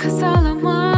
Kısalama